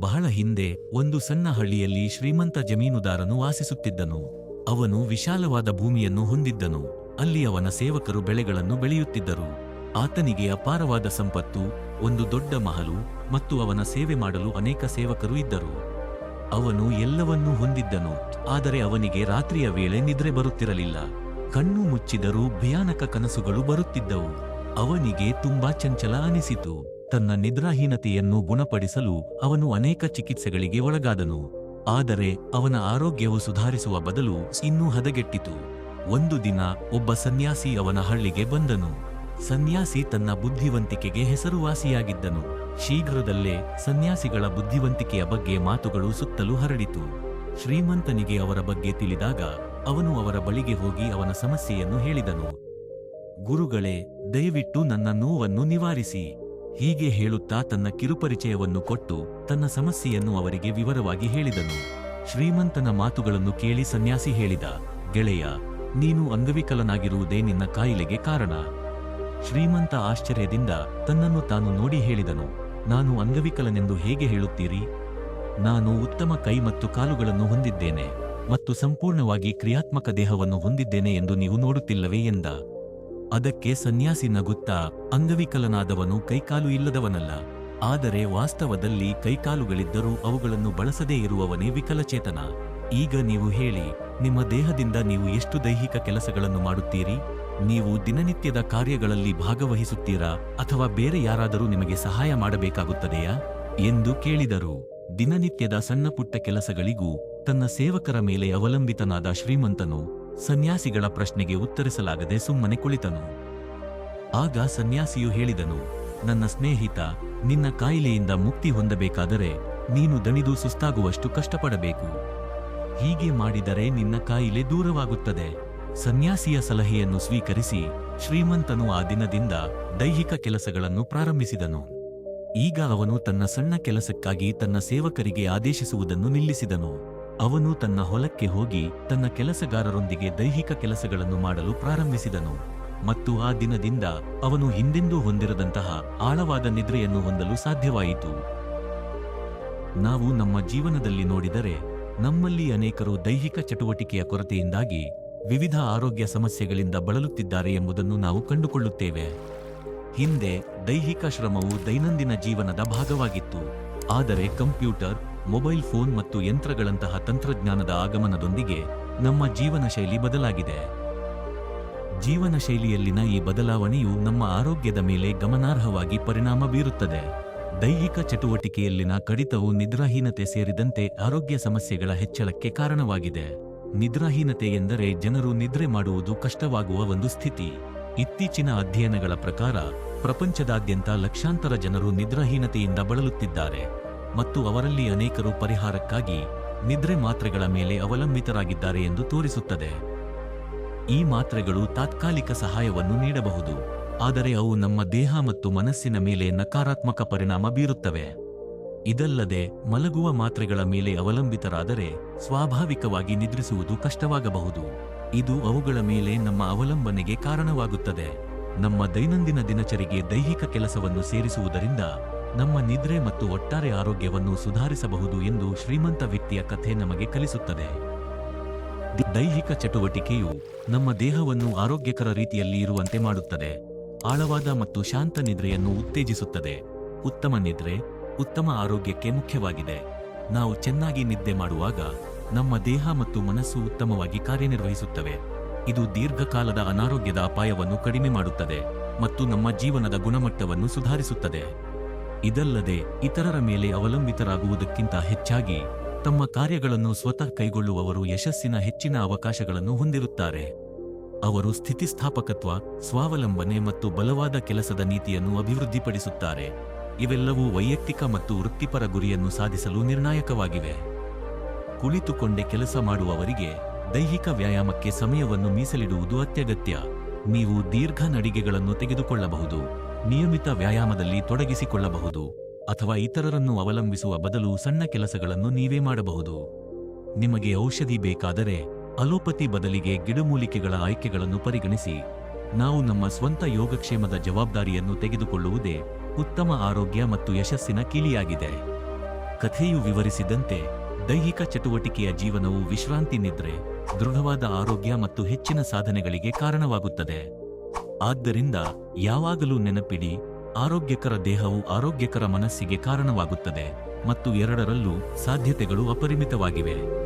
ಬಹಳ ಹಿಂದೆ ಒಂದು ಸಣ್ಣ ಹಳ್ಳಿಯಲ್ಲಿ ಶ್ರೀಮಂತ ಜಮೀನುದಾರನು ವಾಸಿಸುತ್ತಿದ್ದನು. ಅವನು ವಿಶಾಲವಾದ ಭೂಮಿಯನ್ನು ಹೊಂದಿದ್ದನು. ಅಲ್ಲಿ ಅವನ ಸೇವಕರು ಬೆಳೆಗಳನ್ನು ಬೆಳೆಯುತ್ತಿದ್ದರು. ಆತನಿಗೆ ಅಪಾರವಾದ ಸಂಪತ್ತು, ಒಂದು ದೊಡ್ಡ ಮಹಲು ಮತ್ತು ಅವನ ಸೇವೆ ಮಾಡಲು ಅನೇಕ ಸೇವಕರು ಇದ್ದರು. ಅವನು ಎಲ್ಲವನ್ನೂ ಹೊಂದಿದ್ದನು, ಆದರೆ ಅವನಿಗೆ ರಾತ್ರಿಯ ವೇಳೆ ನಿದ್ರೆ ಬರುತ್ತಿರಲಿಲ್ಲ. ಕಣ್ಣು ಮುಚ್ಚಿದರೂ ಭಯಾನಕ ಕನಸುಗಳು ಬರುತ್ತಿದ್ದವು. ಅವನಿಗೆ ತುಂಬಾ ಚಂಚಲ ಅನಿಸಿತು. ತನ್ನ ನಿದ್ರಾಹೀನತೆಯನ್ನು ಗುಣಪಡಿಸಲು ಅವನು ಅನೇಕ ಚಿಕಿತ್ಸೆಗಳಿಗೆ ಒಳಗಾದನು. ಆದರೆ ಅವನ ಆರೋಗ್ಯವು ಸುಧಾರಿಸುವ ಬದಲು ಇನ್ನೂ ಹದಗೆಟ್ಟಿತು. ಒಂದು ದಿನ ಒಬ್ಬ ಸನ್ಯಾಸಿ ಅವನ ಹಳ್ಳಿಗೆ ಬಂದನು. ಸನ್ಯಾಸಿ ತನ್ನ ಬುದ್ಧಿವಂತಿಕೆಗೆ ಹೆಸರುವಾಸಿಯಾಗಿದ್ದನು. ಶೀಘ್ರದಲ್ಲೇ ಸನ್ಯಾಸಿಗಳ ಬುದ್ಧಿವಂತಿಕೆಯ ಬಗ್ಗೆ ಮಾತುಗಳು ಸುತ್ತಲೂ ಹರಡಿತು. ಶ್ರೀಮಂತನಿಗೆ ಅವರ ಬಗ್ಗೆ ತಿಳಿದಾಗ ಅವನು ಅವರ ಬಳಿಗೆ ಹೋಗಿ ಅವನ ಸಮಸ್ಯೆಯನ್ನು ಹೇಳಿದನು. ಗುರುಗಳೇ, ದಯವಿಟ್ಟು ನನ್ನ ನೋವನ್ನು ನಿವಾರಿಸಿ. ಹೀಗೆ ಹೇಳುತ್ತಾ ತನ್ನ ಕಿರುಪರಿಚಯವನ್ನು ಕೊಟ್ಟು ತನ್ನ ಸಮಸ್ಯೆಯನ್ನು ಅವರಿಗೆ ವಿವರವಾಗಿ ಹೇಳಿದನು. ಶ್ರೀಮಂತನ ಮಾತುಗಳನ್ನು ಕೇಳಿ ಸನ್ಯಾಸಿ ಹೇಳಿದ, ಗೆಳೆಯ, ನೀನು ಅಂಗವಿಕಲನಾಗಿರುವುದೇ ನಿನ್ನ ಕಾಯಿಲೆಗೆ ಕಾರಣ. ಶ್ರೀಮಂತ ಆಶ್ಚರ್ಯದಿಂದ ತನ್ನನ್ನು ತಾನು ನೋಡಿ ಹೇಳಿದನು, ನಾನು ಅಂಗವಿಕಲನೆಂದು ಹೇಗೆ ಹೇಳುತ್ತೀರಿ? ನಾನು ಉತ್ತಮ ಕೈ ಮತ್ತು ಕಾಲುಗಳನ್ನು ಹೊಂದಿದ್ದೇನೆ ಮತ್ತು ಸಂಪೂರ್ಣವಾಗಿ ಕ್ರಿಯಾತ್ಮಕ ದೇಹವನ್ನು ಹೊಂದಿದ್ದೇನೆ ಎಂದು ನೀವು ನೋಡುತ್ತಿಲ್ಲವೇ ಎಂದ. ಅದಕ್ಕೆ ಸನ್ಯಾಸಿ ನಗುತ್ತಾ ಅಂಗವಿಕಲನಾದವನು ಕೈಕಾಲು ಇಲ್ಲದವನಲ್ಲ, ಆದರೆ ವಾಸ್ತವದಲ್ಲಿ ಕೈಕಾಲುಗಳಿದ್ದರೂ ಅವುಗಳನ್ನು ಬಳಸದೇ ಇರುವವನೇ ವಿಕಲಚೇತನ. ಈಗ ನೀವು ಹೇಳಿ, ನಿಮ್ಮ ದೇಹದಿಂದ ನೀವು ಎಷ್ಟು ದೈಹಿಕ ಕೆಲಸಗಳನ್ನು ಮಾಡುತ್ತೀರಿ? ನೀವು ದಿನನಿತ್ಯದ ಕಾರ್ಯಗಳಲ್ಲಿ ಭಾಗವಹಿಸುತ್ತೀರಾ, ಅಥವಾ ಬೇರೆ ಯಾರಾದರೂ ನಿಮಗೆ ಸಹಾಯ ಮಾಡಬೇಕಾಗುತ್ತದೆಯಾ? ಎಂದು ಕೇಳಿದರು. ದಿನನಿತ್ಯದ ಸಣ್ಣಪುಟ್ಟ ಕೆಲಸಗಳಿಗೂ ತನ್ನ ಸೇವಕರ ಮೇಲೆ ಅವಲಂಬಿತನಾದ ಶ್ರೀಮಂತನು ಸನ್ಯಾಸಿಗಳ ಪ್ರಶ್ನೆಗೆ ಉತ್ತರಿಸಲಾಗದೆ ಸುಮ್ಮನೆ ಕುಳಿತನು. ಆಗ ಸನ್ಯಾಸಿಯು ಹೇಳಿದನು, ನನ್ನ ಸ್ನೇಹಿತ, ನಿನ್ನ ಕಾಯಿಲೆಯಿಂದ ಮುಕ್ತಿ ಹೊಂದಬೇಕಾದರೆ ನೀನು ದಣಿದು ಸುಸ್ತಾಗುವಷ್ಟು ಕಷ್ಟಪಡಬೇಕು. ಹೀಗೆ ಮಾಡಿದರೆ ನಿನ್ನ ಕಾಯಿಲೆ ದೂರವಾಗುತ್ತದೆ. ಸನ್ಯಾಸಿಯ ಸಲಹೆಯನ್ನು ಸ್ವೀಕರಿಸಿ ಶ್ರೀಮಂತನು ಆ ದಿನದಿಂದ ದೈಹಿಕ ಕೆಲಸಗಳನ್ನು ಪ್ರಾರಂಭಿಸಿದನು. ಈಗ ಅವನು ತನ್ನ ಸಣ್ಣ ಕೆಲಸಕ್ಕಾಗಿ ತನ್ನ ಸೇವಕರಿಗೆ ಆದೇಶಿಸುವುದನ್ನು ನಿಲ್ಲಿಸಿದನು. ಅವನು ತನ್ನ ಹೊಲಕ್ಕೆ ಹೋಗಿ ತನ್ನ ಕೆಲಸಗಾರರೊಂದಿಗೆ ದೈಹಿಕ ಕೆಲಸಗಳನ್ನು ಮಾಡಲು ಪ್ರಾರಂಭಿಸಿದನು. ಮತ್ತು ಆ ದಿನದಿಂದ ಅವನು ಹಿಂದೆಂದೂ ಹೊಂದಿರದಂತಹ ಆಳವಾದ ನಿದ್ರೆಯನ್ನು ಹೊಂದಲು ಸಾಧ್ಯವಾಯಿತು. ನಾವು ನಮ್ಮ ಜೀವನದಲ್ಲಿ ನೋಡಿದರೆ ನಮ್ಮಲ್ಲಿ ಅನೇಕರು ದೈಹಿಕ ಚಟುವಟಿಕೆಯ ಕೊರತೆಯಿಂದಾಗಿ ವಿವಿಧ ಆರೋಗ್ಯ ಸಮಸ್ಯೆಗಳಿಂದ ಬಳಲುತ್ತಿದ್ದಾರೆ ಎಂಬುದನ್ನು ನಾವು ಕಂಡುಕೊಳ್ಳುತ್ತೇವೆ. ಹಿಂದೆ ದೈಹಿಕ ಶ್ರಮವು ದೈನಂದಿನ ಜೀವನದ ಭಾಗವಾಗಿತ್ತು. ಆದರೆ ಕಂಪ್ಯೂಟರ್, ಮೊಬೈಲ್ ಫೋನ್ ಮತ್ತು ಯಂತ್ರಗಳಂತಹ ತಂತ್ರಜ್ಞಾನದ ಆಗಮನದೊಂದಿಗೆ ನಮ್ಮ ಜೀವನ ಶೈಲಿ ಬದಲಾಗಿದೆ. ಜೀವನ ಶೈಲಿಯಲ್ಲಿನ ಈ ಬದಲಾವಣೆಯು ನಮ್ಮ ಆರೋಗ್ಯದ ಮೇಲೆ ಗಮನಾರ್ಹವಾಗಿ ಪರಿಣಾಮ ಬೀರುತ್ತದೆ. ದೈಹಿಕ ಚಟುವಟಿಕೆಯಲ್ಲಿನ ಕಡಿತವು ನಿದ್ರಾಹೀನತೆ ಸೇರಿದಂತೆ ಆರೋಗ್ಯ ಸಮಸ್ಯೆಗಳ ಹೆಚ್ಚಳಕ್ಕೆ ಕಾರಣವಾಗಿದೆ. ನಿದ್ರಾಹೀನತೆ ಎಂದರೆ ಜನರು ನಿದ್ರೆ ಮಾಡುವುದು ಕಷ್ಟವಾಗುವ ಒಂದು ಸ್ಥಿತಿ. ಇತ್ತೀಚಿನ ಅಧ್ಯಯನಗಳ ಪ್ರಕಾರ ಪ್ರಪಂಚದಾದ್ಯಂತ ಲಕ್ಷಾಂತರ ಜನರು ನಿದ್ರಾಹೀನತೆಯಿಂದ ಬಳಲುತ್ತಿದ್ದಾರೆ ಮತ್ತು ಅವರಲ್ಲಿ ಅನೇಕರು ಪರಿಹಾರಕ್ಕಾಗಿ ನಿದ್ರೆ ಮಾತ್ರೆಗಳ ಮೇಲೆ ಅವಲಂಬಿತರಾಗಿದ್ದಾರೆ ಎಂದು ತೋರಿಸುತ್ತದೆ. ಈ ಮಾತ್ರೆಗಳು ತಾತ್ಕಾಲಿಕ ಸಹಾಯವನ್ನು ನೀಡಬಹುದು, ಆದರೆ ಅವು ನಮ್ಮ ದೇಹ ಮತ್ತು ಮನಸ್ಸಿನ ಮೇಲೆ ನಕಾರಾತ್ಮಕ ಪರಿಣಾಮ ಬೀರುತ್ತವೆ. ಇದಲ್ಲದೆ, ಮಲಗುವ ಮಾತ್ರೆಗಳ ಮೇಲೆ ಅವಲಂಬಿತರಾದರೆ ಸ್ವಾಭಾವಿಕವಾಗಿ ನಿದ್ರಿಸುವುದು ಕಷ್ಟವಾಗಬಹುದು. ಇದು ಅವುಗಳ ಮೇಲೆ ನಮ್ಮ ಅವಲಂಬನೆಗೆ ಕಾರಣವಾಗುತ್ತದೆ. ನಮ್ಮ ದೈನಂದಿನ ದಿನಚರಿಗೆ ದೈಹಿಕ ಕೆಲಸವನ್ನು ಸೇರಿಸುವುದರಿಂದ ನಮ್ಮ ನಿದ್ರೆ ಮತ್ತು ಒಟ್ಟಾರೆ ಆರೋಗ್ಯವನ್ನು ಸುಧಾರಿಸಬಹುದು ಎಂದು ಶ್ರೀಮಂತ ವ್ಯಕ್ತಿಯ ಕಥೆ ನಮಗೆ ಕಲಿಸುತ್ತದೆ. ದೈಹಿಕ ಚಟುವಟಿಕೆಯು ನಮ್ಮ ದೇಹವನ್ನು ಆರೋಗ್ಯಕರ ರೀತಿಯಲ್ಲಿ ಇರುವಂತೆ ಮಾಡುತ್ತದೆ. ಆಳವಾದ ಮತ್ತು ಶಾಂತ ನಿದ್ರೆಯನ್ನು ಉತ್ತೇಜಿಸುತ್ತದೆ. ಉತ್ತಮ ನಿದ್ರೆ, ಉತ್ತಮ ಆರೋಗ್ಯಕ್ಕೆ ಮುಖ್ಯವಾಗಿದೆ. ನಾವು ಚೆನ್ನಾಗಿ ನಿದ್ದೆ ಮಾಡುವಾಗ ನಮ್ಮ ದೇಹ ಮತ್ತು ಮನಸ್ಸು ಉತ್ತಮವಾಗಿ ಕಾರ್ಯನಿರ್ವಹಿಸುತ್ತವೆ. ಇದು ದೀರ್ಘಕಾಲದ ಅನಾರೋಗ್ಯದ ಅಪಾಯವನ್ನು ಕಡಿಮೆ ಮಾಡುತ್ತದೆ ಮತ್ತು ನಮ್ಮ ಜೀವನದ ಗುಣಮಟ್ಟವನ್ನು ಸುಧಾರಿಸುತ್ತದೆ. ಇದಲ್ಲದೆ, ಇತರರ ಮೇಲೆ ಅವಲಂಬಿತರಾಗುವುದಕ್ಕಿಂತ ಹೆಚ್ಚಾಗಿ, ತಮ್ಮ ಕಾರ್ಯಗಳನ್ನು ಸ್ವತಃ ಕೈಗೊಳ್ಳುವವರು ಯಶಸ್ಸಿನ ಹೆಚ್ಚಿನ ಅವಕಾಶಗಳನ್ನು ಹೊಂದಿರುತ್ತಾರೆ. ಅವರು ಸ್ಥಿತಿಸ್ಥಾಪಕತ್ವ, ಸ್ವಾವಲಂಬನೆ ಮತ್ತು ಬಲವಾದ ಕೆಲಸದ ನೀತಿಯನ್ನು ಅಭಿವೃದ್ಧಿಪಡಿಸುತ್ತಾರೆ. ಇವೆಲ್ಲವೂ ವೈಯಕ್ತಿಕ ಮತ್ತು ವೃತ್ತಿಪರ ಗುರಿಯನ್ನು ಸಾಧಿಸಲು ನಿರ್ಣಾಯಕವಾಗಿವೆ. ಕುಳಿತುಕೊಂಡೆ ಕೆಲಸ ಮಾಡುವವರಿಗೆ ದೈಹಿಕ ವ್ಯಾಯಾಮಕ್ಕೆ ಸಮಯವನ್ನು ಮೀಸಲಿಡುವುದು ಅತ್ಯಗತ್ಯ. ನೀವು ದೀರ್ಘ ನಡಿಗೆಗಳನ್ನು ತೆಗೆದುಕೊಳ್ಳಬಹುದು, ನಿಯಮಿತ ವ್ಯಾಯಾಮದಲ್ಲಿ ತೊಡಗಿಸಿಕೊಳ್ಳಬಹುದು, ಅಥವಾ ಇತರರನ್ನು ಅವಲಂಬಿಸುವ ಬದಲು ಸಣ್ಣ ಕೆಲಸಗಳನ್ನು ನೀವೇ ಮಾಡಬಹುದು. ನಿಮಗೆ ಔಷಧಿ ಬೇಕಾದರೆ ಅಲೋಪತಿ ಬದಲಿಗೆ ಗಿಡಮೂಲಿಕೆಗಳ ಆಯ್ಕೆಗಳನ್ನು ಪರಿಗಣಿಸಿ. ನಾವು ನಮ್ಮ ಸ್ವಂತ ಯೋಗಕ್ಷೇಮದ ಜವಾಬ್ದಾರಿಯನ್ನು ತೆಗೆದುಕೊಳ್ಳುವುದೇ ಉತ್ತಮ ಆರೋಗ್ಯ ಮತ್ತು ಯಶಸ್ಸಿನ ಕೀಲಿಯಾಗಿದೆ. ಕಥೆಯು ವಿವರಿಸಿದಂತೆ ದೈಹಿಕ ಚಟುವಟಿಕೆಯ ಜೀವನವು ವಿಶ್ರಾಂತಿ ನಿದ್ರೆ, ದೃಢವಾದ ಆರೋಗ್ಯ ಮತ್ತು ಹೆಚ್ಚಿನ ಸಾಧನೆಗಳಿಗೆ ಕಾರಣವಾಗುತ್ತದೆ. ಆದ್ದರಿಂದ ಯಾವಾಗಲೂ ನೆನಪಿಡಿ, ಆರೋಗ್ಯಕರ ದೇಹವು ಆರೋಗ್ಯಕರ ಮನಸ್ಸಿಗೆ ಕಾರಣವಾಗುತ್ತದೆ ಮತ್ತು ಎರಡರಲ್ಲೂ ಸಾಧ್ಯತೆಗಳು ಅಪರಿಮಿತವಾಗಿವೆ.